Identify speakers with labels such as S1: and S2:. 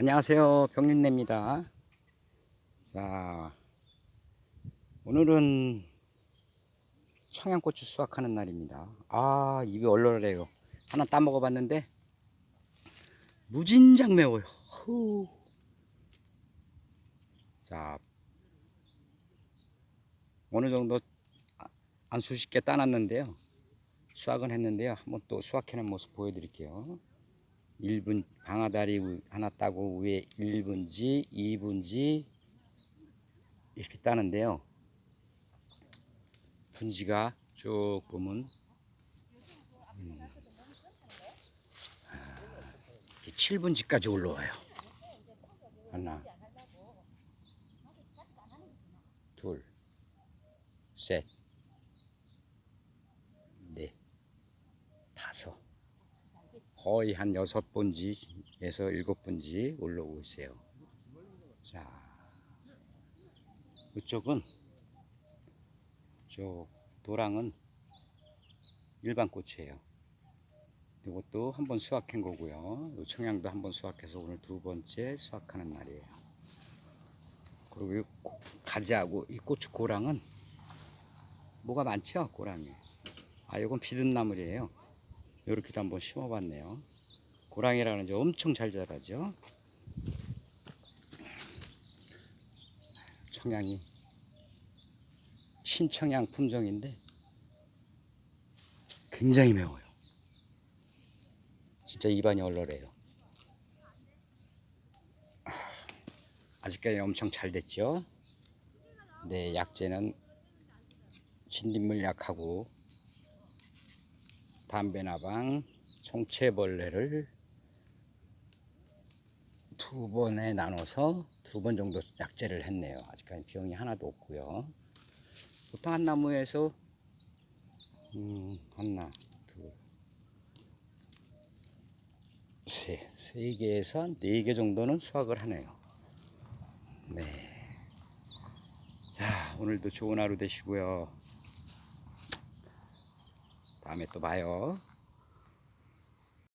S1: 안녕하세요. 병윤래입니다. 자, 오늘은 청양고추 수확하는 날입니다. 아, 입이 얼얼해요. 하나 따 먹어 봤는데, 무진장 매워요. 후. 자, 어느 정도 한 수십 개 따놨는데요. 수확은 했는데요. 한번 또 수확해낸 모습 보여드릴게요. 1분 방아다리 우- 하나 따고 위에 1분지, 2분지 이렇게 따는데요. 분지가 쭉 보면 음, 아, 이렇게 7분지까지 올라와요. 하나, 둘, 셋, 넷, 다섯. 거의 한 여섯 분지에서 일곱 분지 올라오고 있어요. 자, 이쪽은 저 도랑은 일반 꽃이에요. 이것도 한 번 수확한 거고요. 요 청양도 한 번 수확해서 오늘 두 번째 수확하는 날이에요. 그리고 이 고- 가지하고 이 고추 고랑은 뭐가 많죠? 고랑이. 아, 이건 비든나물이에요. 이렇게도 한번 심어봤네요. 고랑이라는 게 엄청 잘 자라죠. 청양이 신청양 품종인데 굉장히 매워요. 진짜 입안이 얼얼해요. 아, 아직까지 엄청 잘 됐죠. 네, 약재는 진딧물 약하고 담배나방 총체벌레를 두 번에 나눠서 두 번 정도 약재를 했네요. 아직까지 비용이 하나도 없고요. 보통 한 나무에서 음, 하나, 둘, 세, 세 개에서 한 네 개 정도는 수확을 하네요. 네. 자, 오늘도 좋은 하루 되시고요. 다음에 또 봐요.